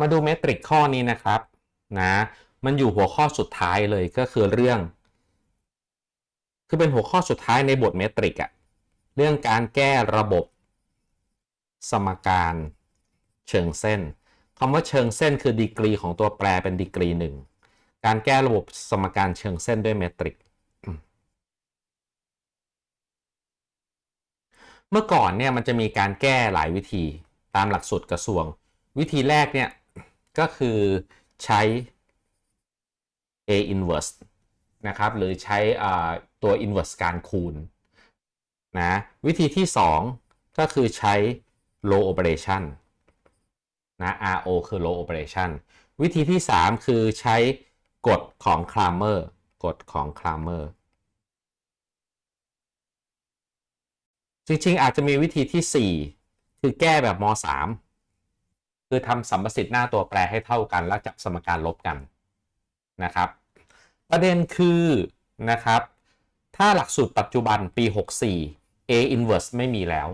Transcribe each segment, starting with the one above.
มาดูเมตริกข้อนี้นะครับนะมันอยู่หัวข้อสุดท้ายเลยก็คือเรื่อง คือเป็นหัวข้อสุดท้ายในบทเมตริกอะเรื่องการแก้ระบบ สมการเชิงเส้นคำว่าเชิงเส้นคือดีกรีของตัวแปรเป็นดีกรีหนึ่งการแก้ระบบสมการเชิงเส้นด้วยเมตริก เมื่อก่อนเนี่ยมันจะมีการแก้หลายวิธีตามหลักสูตรกระทรวง วิธีแรกเนี่ย ก็คือใช้ a inverse นะครับ หรือใช้ตัว inverse การคูณนะวิธีที่ 2 ก็คือใช้ row operation นะ RO คือ row operation วิธีที่ 3 คือใช้กฎของ Cramer กฎของ Cramer จริง ๆ อาจจะมีวิธีที่ 4 คือแก้แบบม 3 คือทำสัมประสิทธิ์หน้าตัวแปรให้เท่ากัน แล้วจับสมการลบกันนะครับ ประเด็นคือนะครับ ถ้าหลักสูตรปัจจุบันปี 64 A inverse ไม่มีแล้ว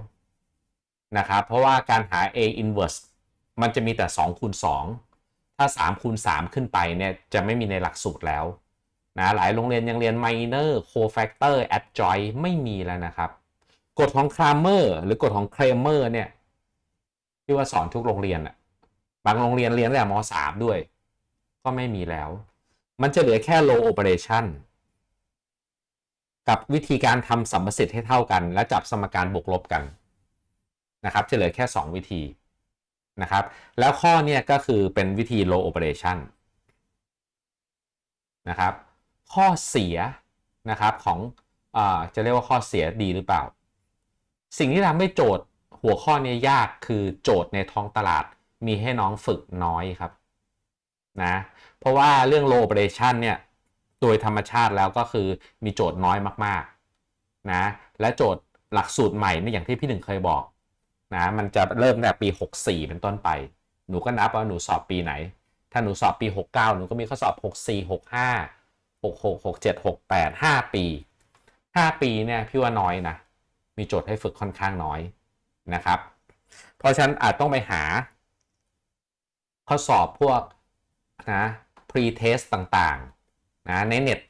นะครับเพราะว่าการหา A inverse มันจะมีแต่2คูณ2ถ้า3คูณ3ขึ้นไปเนี่ยจะไม่มีในหลักสูตรแล้วนะหลายโรงเรียนยังเรียน minor cofactor adjoint ไม่มีแล้วนะครับ กฎของครามเมอร์หรือกฎของเครเมอร์เนี่ยที่ว่าสอนทุกโรงเรียนอะ บางโรงเรียนเรียนตั้งแต่ม .3 ด้วย ก็ไม่มีแล้ว มันจะเหลือแค่ low operation กับวิธีการทำสัมประสิทธิ์ให้เท่ากัน และจับสมการบวกลบกันนะครับจะเหลือแค่ 2 วิธีนะครับ แล้วข้อเนี่ยก็คือเป็นวิธี low operation นะครับ ข้อเสียนะครับของอจะเรียกว่าข้อเสียดีหรือเปล่า สิ่งที่ทำให้โจทย์หัวข้อนี้ยากคือโจทย์ในท้องตลาด มีให้น้องฝึกน้อยครับนะเพราะว่าเรื่อง low operation เนี่ยโดยธรรมชาติแล้วก็คือมีโจทย์น้อยมากๆนะและโจทย์หลักสูตรใหม่เนี่ยอย่างที่พี่หนึ่งเคยบอกนะมันจะเริ่มตั้งแต่ปี 64 เป็นต้นไป หนูก็นับว่าหนูสอบปีไหน ถ้าหนูสอบปี 69 หนูก็มีข้อสอบ 64 65 66 67 68 5 ปี 5 ปีเนี่ยพี่ว่าน้อยนะมีโจทย์ให้ฝึกค่อนข้างน้อยนะครับ เพราะฉะนั้นอาจต้องไปหา ข้อสอบพวกนะ pre-test ต่างๆนะในเน็ต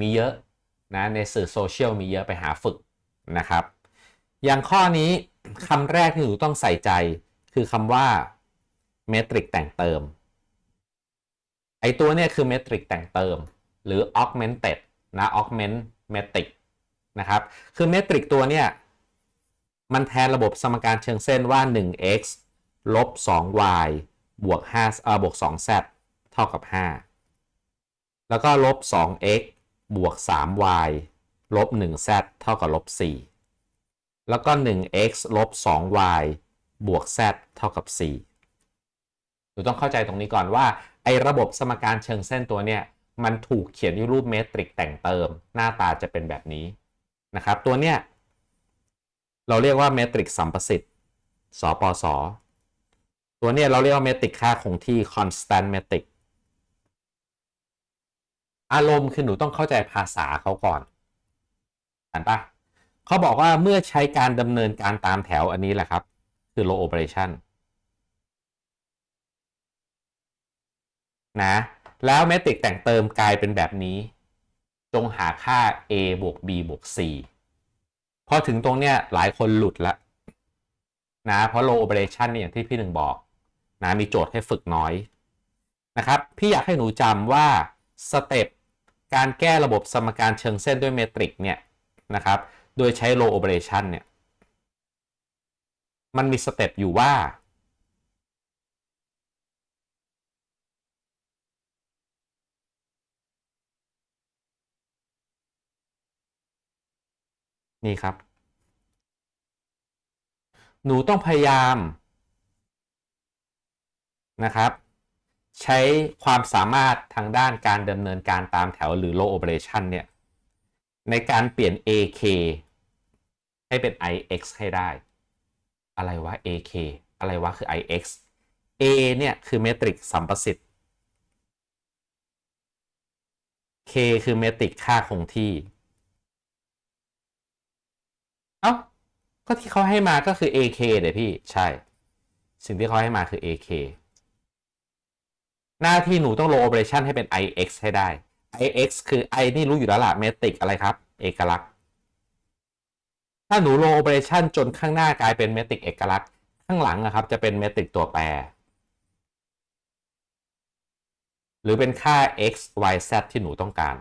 มีเยอะนะในสื่อโซเชียลมีเยอะไปหาฝึกนะครับ อย่างข้อนี้คำแรกที่หนูต้องใส่ใจคือคำว่าเมตริกแต่งเติม ไอตัวเนี่ยคือเมตริกแต่งเติม หรือ augmented นะ augment metric นะครับ คือเมตริกตัวเนี่ย มันแทนระบบสมการเชิงเส้นว่า 1x ลบ 2y บวก5เอ่อบวก 2z เท่ากับ 5 แล้วก็ลบ 2x บวก 3y ลบ 1z เท่ากับลบ 4 แล้วก็ 1x ลบ 2y บวก z เท่ากับ4เราต้องเข้าใจตรงนี้ก่อนว่า ไอ้ระบบสมการเชิงเส้นตัวเนี่ย มันถูกเขียนด้วยรูปเมตริกแต่งเติม หน้าตาจะเป็นแบบนี้นะครับ ตัวเนี้ยเราเรียกว่าเมตริกสัมประสิทธิ์สปส ตัวเนี้ยเราเรียกว่าเมตริกค่าคงที่ constant metric อารมณ์คือหนูต้องเข้าใจภาษาเขาก่อนเห็นปะเขาบอกว่าเมื่อใช้การดำเนินการตามแถวอันนี้แหละครับ คือ low operation นะ แล้วเมตริกแต่งเติมกลายเป็นแบบนี้ จงหาค่า a บวก b บวก c พอถึงตรงเนี้ยหลายคนหลุดละนะ เพราะ low operation เนี่ยอย่างที่พี่หนึ่งบอก นะมีโจทย์ให้ฝึกน้อยนะครับพี่อยากให้หนูจำว่าสเต็ปการแก้ระบบสมการเชิงเส้นด้วยเมตริกเนี่ยนะครับโดยใช้ low operation เนี่ยมันมีสเต็ปอยู่ว่า นี่ครับ หนูต้องพยายาม นะครับ ใช้ความสามารถทางด้านการดำเนินการตามแถวหรือ low operation เนี่ยในการเปลี่ยน AK ให้เป็น IX ให้ได้ อะไรวะ AK อะไรวะคือ IX A เนี่ยคือเมตริกสัมประสิทธิ์ K คือเมตริกค่าคงที่ เอ้า ก็ที่เขาให้มาก็คือ AK เดี๋ยวพี่ ใช่ สิ่งที่เขาให้มาคือ AK หน้าที่หนูต้อง row operation ให้เป็น ix ให้ได้ ix คือ i นี่รู้อยู่แล้วล่ะ metric อะไรครับ เอกลักษณ์ ถ้าหนู row operation จนข้างหน้ากลายเป็น metric เอกลักษณ์ข้างหลังนะครับจะเป็น metric ตัวแปร หรือเป็นค่า x y z ที่หนูต้องการ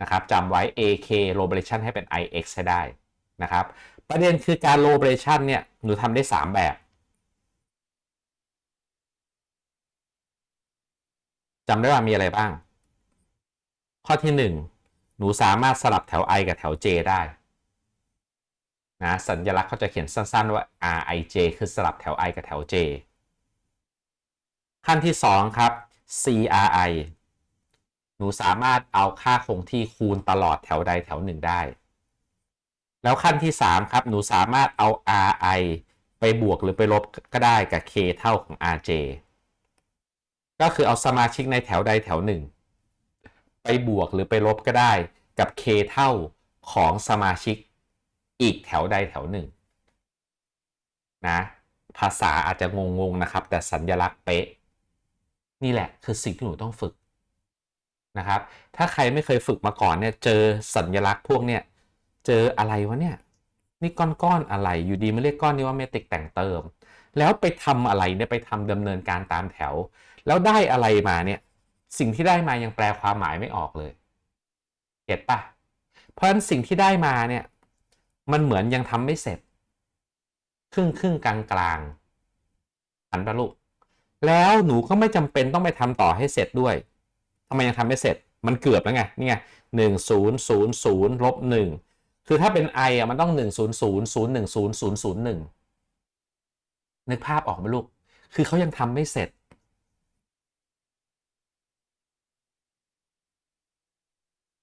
นะครับจำไว้ ak row operation ให้เป็น ix ให้ได้นะครับ ประเด็นคือการ row operation เนี่ย หนูทำได้ 3 แบบ จำได้ว่ามีอะไรบ้าง ข้อที่ 1 หนูสามารถสลับแถว i กับแถว j ได้นะสัญลักษณ์เขาจะเขียนสั้นๆว่า rij คือสลับแถว i กับแถว j ขั้นที่ 2 ครับ cri หนูสามารถเอาค่าคงที่คูณตลอดแถวใดแถวหนึ่งได้ แล้วขั้นที่ 3 ครับ หนูสามารถเอา ri ไปบวกหรือไปลบก็ได้กับ k เท่าของ rj ก็คือเอาสมาชิกในแถวใดแถวหนึ่ง ไปบวกหรือไปลบก็ได้กับ k เท่าของสมาชิกอีกแถวใดแถวหนึ่งนะภาษาอาจจะงงๆนะครับ แต่สัญญลักษณ์เป๊ะ นี่แหละคือสิ่งที่หนูต้องฝึกนะครับ ถ้าใครไม่เคยฝึกมาก่อนเนี่ยเจอสัญลักษณ์พวกเนี่ยเจออะไรวะเนี่ยนี่ก้อนๆอะไรอยู่ดีมาเรียกก้อนนี้ว่าเมตริกแต่งเติม แล้วไปทำอะไรเนี่ยไปทำดำเนินการตามแถว แล้วได้อะไรมาเนี่ยสิ่งที่ได้มายังแปลความหมายไม่ออกเลยเก็ตปะเพราะฉะนั้นสิ่งที่ได้มาเนี่ยมันเหมือนยังทำไม่เสร็จ ครึ่งครึ่งกลางกลางหันปะลูกแล้วหนูก็ไม่จำเป็นต้องไปทำต่อให้เสร็จด้วยทำไมยังทำไม่เสร็จ มันเกือบแล้วไงนี่ไงหนึ่งศูนย์ศูนย์ศูนย์ลบหนึ่งคือถ้าเป็น i อะมันต้องหนึ่งศูนย์ศูนย์ศูนย์หนึ่งศูนย์ศูนย์ศูนย์หนึ่งนึกภาพออกไหมลูก คือเขายังทำไม่เสร็จ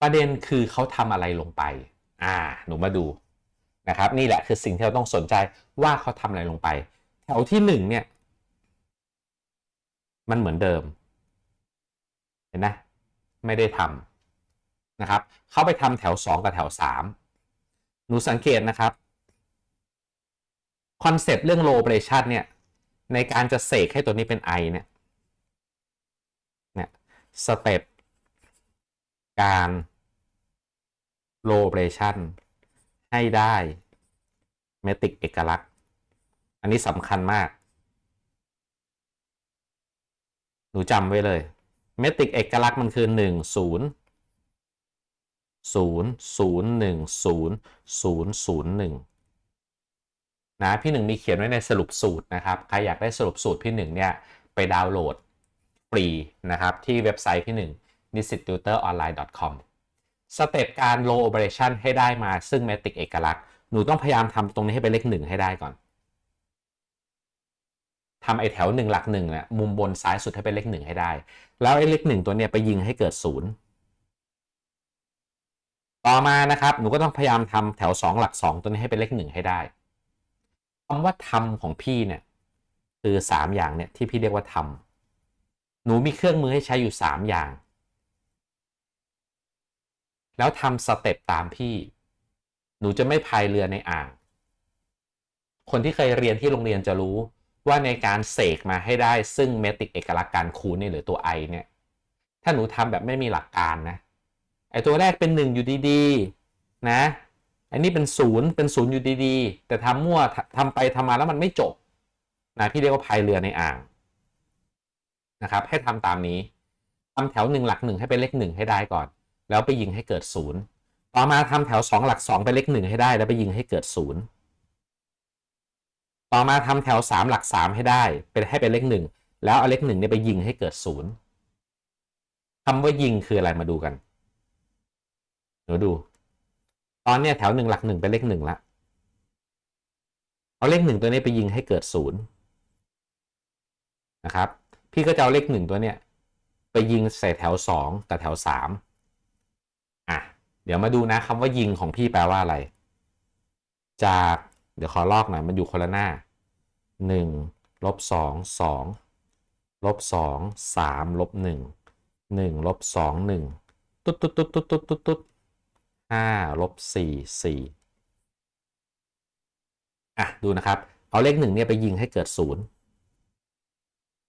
ประเด็นคือเขาทำอะไรลงไป อ่า หนูมาดูนะครับ นี่แหละคือสิ่งที่เราต้องสนใจว่าเขาทำอะไรลงไป แถวที่หนึ่งเนี่ย มันเหมือนเดิม เห็นนะไม่ได้ทำนะครับ เขาไปทำแถว2กับแถว3หนูสังเกตนะครับคอนเซปต์เรื่อง low operation เนี่ย ในการจะเสกให้ตัวนี้เป็น i เนี่ยเนี่ยสเต็ป การ low operation ให้ได้เมติกเอกลักษณ์ อันนี้สำคัญมาก หนูจำไว้เลย เมติกเอกลักษณ์มันคือ 1 0 0 0 1 0 0 0 1นะพี่หนึ่งมีเขียนไว้ในสรุปสูตรนะครับ ใครอยากได้สรุปสูตรพี่หนึ่งเนี่ยไปดาวน์โหลดฟรีนะครับที่เว็บไซต์พี่หนึ่ง n i s i t t u t o r o n l i n e c o m สเต็ปการ low operation ให้ได้มาซึ่งเมติกเอกลักษณ์ หนูต้องพยายามทำตรงนี้ให้เป็นเลขหนึ่งให้ได้ก่อนทำไอ้แถวหนึ่งหลักหนึ่งเนี่ยมุมบนซ้ายสุดให้เป็นเลขหนึ่งให้ได้ แล้วไอ้เลขหนึ่งตัวเนี้ยไปยิงให้เกิดศูนย์ต่อมานะครับหนูก็ต้องพยายามทำแถว 2 หลัก 2 ตัวนี้ให้เป็นเลขหนึ่งให้ได้คำว่าทำของพี่เนี่ยคือ 3 อย่างเนี่ยที่พี่เรียกว่าทำหนูมีเครื่องมือให้ใช้อยู่ 3 อย่าง แล้วทำสเต็ปตามพี่ หนูจะไม่พายเรือในอ่าง คนที่เคยเรียนที่โรงเรียนจะรู้ว่าในการเสกมาให้ได้ซึ่งเมตริกเอกลักษณ์การคูณเนี่ยหรือตัว i เนี่ย ถ้าหนูทำแบบไม่มีหลักการนะไอตัวแรกเป็น 1 อยู่ดีๆนะอันนี้เป็นศูนย์เป็นศูนย์อยู่ดีๆ แต่ทำมั่วทำไปทำมาแล้วมันไม่จบนะพี่เรียกว่าพายเรือในอ่างนะครับ ให้ทำตามนี้ทำแถวหนึ่งหลักหนึ่งให้เป็นเลขหนึ่งให้ได้ก่อน แล้วไปยิงให้เกิดศูนย์ต่อมาทำแถวสองหลักสองเป็นเลขหนึ่งให้ได้ แล้วไปยิงให้เกิดศูนย์ต่อมาทำแถว 3 หลัก 3 ให้ได้เป็นให้เป็นเลขหนึ่งแล้วเอาเลขหนึ่งเนี่ยไปยิงให้เกิดศูนย์คำว่ายิงคืออะไรมาดูกันเดี๋ยวดู ตอนเนี้ยแถวหนึ่งหลักหนึ่งเป็นเลขหนึ่งละเอาเลขหนึ่งตัวนี้ไปยิงให้เกิดศูนย์นะครับ พี่ก็จะเอาเลขหนึ่งตัวเนี้ยไปยิงใส่แถวสองกับแถวสาม เดี๋ยวมาดูนะคำว่ายิงของพี่แปลว่าอะไร จาก เดี๋ยวขอลอกหน่อยมันอยู่คนละหน้า1ลบ2 2ลบ2 3ลบ1 1ลบ2 1ตุ๊ดตุ๊ดตุ๊ดตุ๊ดตุ๊ดตุ๊ดตุ๊ด5ลบ4 4อะดูนะครับ เอาเลข1เนี่ยไปยิงให้เกิด0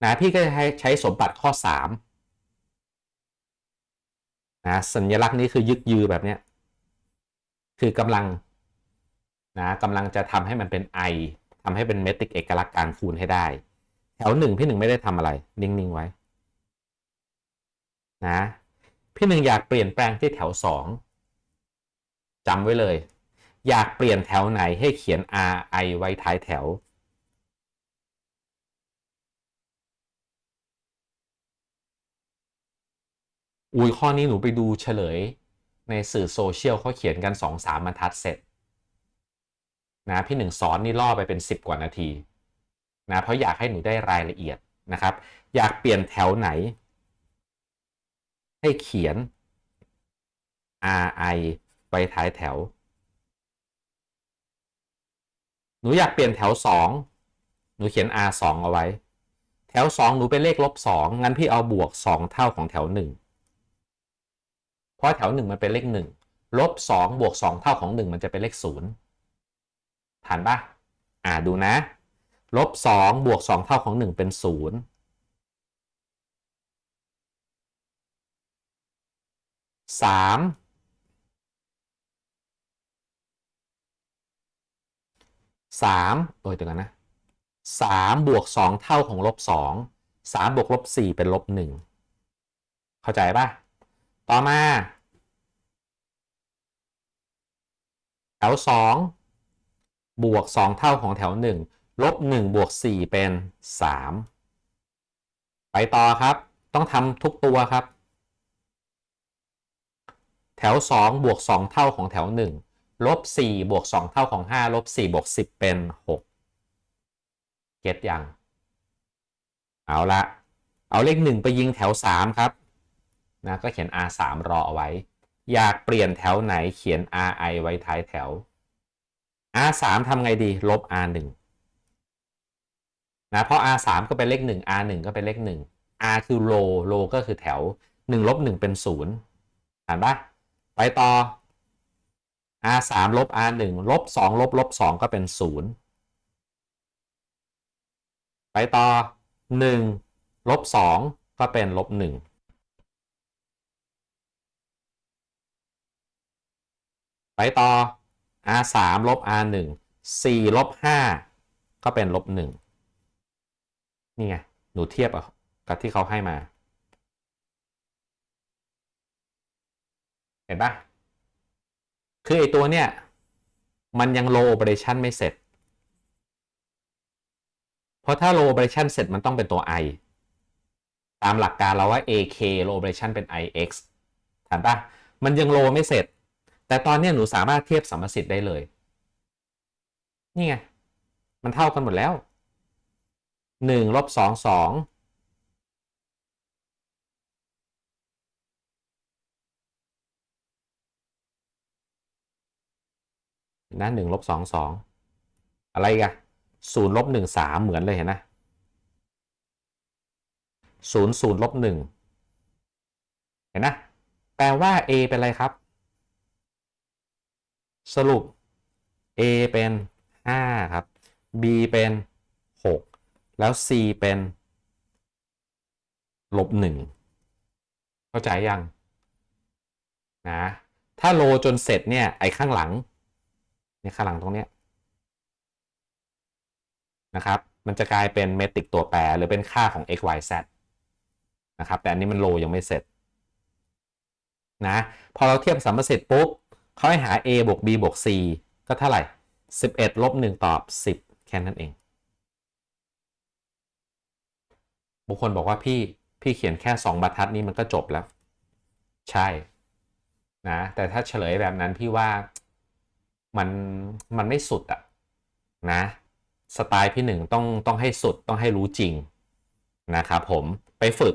นะพี่ก็จะใช้ใช้สมบัติข้อ3 นะสัญลักษณ์นี้คือยึกยือแบบเนี้ยคือกำลังนะกำลังจะทำให้มันเป็น i ทำให้เป็นเมตริกเอกลักษณ์การคูณให้ได้ แถวหนึ่งพี่หนึ่งไม่ได้ทำอะไร นิ่งๆไว้นะพี่หนึ่งอยากเปลี่ยนแปลงที่แถวสองจำไว้เลย อยากเปลี่ยนแถวไหนให้เขียน r i ไว้ท้ายแถว อุ้ยข้อนี้หนูไปดูเฉลย ในสื่อโซเชียลเขาเขียนกัน 2-3บรรทัดเสร็จนะพี่หนึ่งสอนนี่ล่อไปเป็น 10 กว่านาทีนะเพราะอยากให้หนูได้รายละเอียดนะครับ อยากเปลี่ยนแถวไหน ให้เขียน ri ไว้ท้ายแถว หนูอยากเปลี่ยนแถว 2 หนูเขียน r 2เอาไว้ แถว 2 หนูเป็นเลขลบ2งั้นพี่เอาบวก 2 เท่าของแถว 1 เพราะแถว 1 มันเป็นเลข1ลบ2บวก2เท่าของ 1 มันจะเป็นเลข0ผ่านปะอ่าดูนะลบ2บวก2เท่าของ 1 เป็น 0 3 3โอ้ยเดี๋ยวกันนะ3บวก2เท่าของลบ2 3บวกลบ4เป็นลบ1เข้าใจปะ ต่อมาแถว 2 บวก 2 เท่าของแถว 1 ลบ 1 บวก 4 เป็น 3 ไปต่อครับ ต้องทำทุกตัวครับ แถว 2 บวก 2 เท่าของแถว 1 ลบ 4 บวก 2 เท่าของ 5 ลบ 4 บวก 10 เป็น 6 เก็ตยัง เอาละ เอาเลข 1 ไปยิงแถว 3 ครับ นะก็เขียน r 3รอเอาไว้ อยากเปลี่ยนแถวไหนเขียน ri ไว้ท้ายแถว r 3ทำไงดี ลบ r 1นะเพราะ r 3ก็เป็นเลข1 r 1ก็เป็นเลข1 r คือ row row ก็คือแถว1ลบ1เป็น0อ่านปะไปต่อ r 3ลบ r 1ลบ2ลบลบ2ก็เป็น 0 ไปต่อ 1ลบ2ก็เป็นลบ1 ไปต่อ r 3ลบ r 1 4ลบ5ก็เป็นลบ1นี่ไง หนูเทียบกับที่เขาให้มา เห็นปะคือไอตัวเนี่ย มันยัง low operation ไม่เสร็จ เพราะถ้า low operation เสร็จมันต้องเป็นตัว i ตามหลักการเราว่า ak low operation เป็น ix ถามปะมันยัง low ไม่เสร็จ แต่ตอนนี้หนูสามารถเทียบสัมประสิทธิ์ได้เลย นี่ไง มันเท่ากันหมดแล้ว1ลบ2 2นะหนึ่งลบสองสองอะไรกันศูนย์ลบหนึ่งสามเหมือนเลยเห็นนะศูนย์ศูนย์ลบหนึ่งเห็นนะแปลว่า a เป็นอะไรครับ สรุป a เป็น 5 ครับ b เป็น 6 แล้ว c เป็นลบ1เข้าใจยังนะถ้าโลจนเสร็จเนี่ย ไอ้ข้างหลังเนี่ยข้างหลังตรงเนี้ยนะครับ มันจะกลายเป็นเมตริกตัวแปรหรือเป็นค่าของ x y z นะครับ แต่อันนี้มันโลยังไม่เสร็จนะ พอเราเทียบสัมประสิทธิ์ปุ๊บ เขาให้หา a บวก b บวก c ก็เท่าไหร่ 11ลบ1ตอบ 10 แค่นั้นเอง บุคคลบอกว่าพี่พี่เขียนแค่ 2บรรทัดนี้มันก็จบแล้ว ใช่นะแต่ถ้าเฉลยแบบนั้นพี่ว่ามันมันไม่สุดอะนะสไตล์พี่หนึ่งต้องต้องให้สุดต้องให้รู้จริงนะครับผมไปฝึก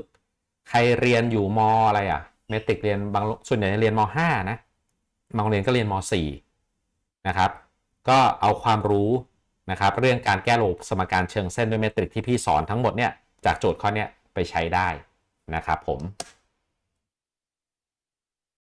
ใครเรียนอยู่มอะไรอะเมตริกเรียนบางส่วนใหญ่เรียนม 5 นะ บางโรงเรียนก็เรียนม 4 นะครับ ก็เอาความรู้นะครับ เรื่องการแก้โลสมการเชิงเส้นด้วยเมตริกที่พี่สอนทั้งหมดเนี่ยจากโจทย์ข้อนี้ไปใช้ได้นะครับผม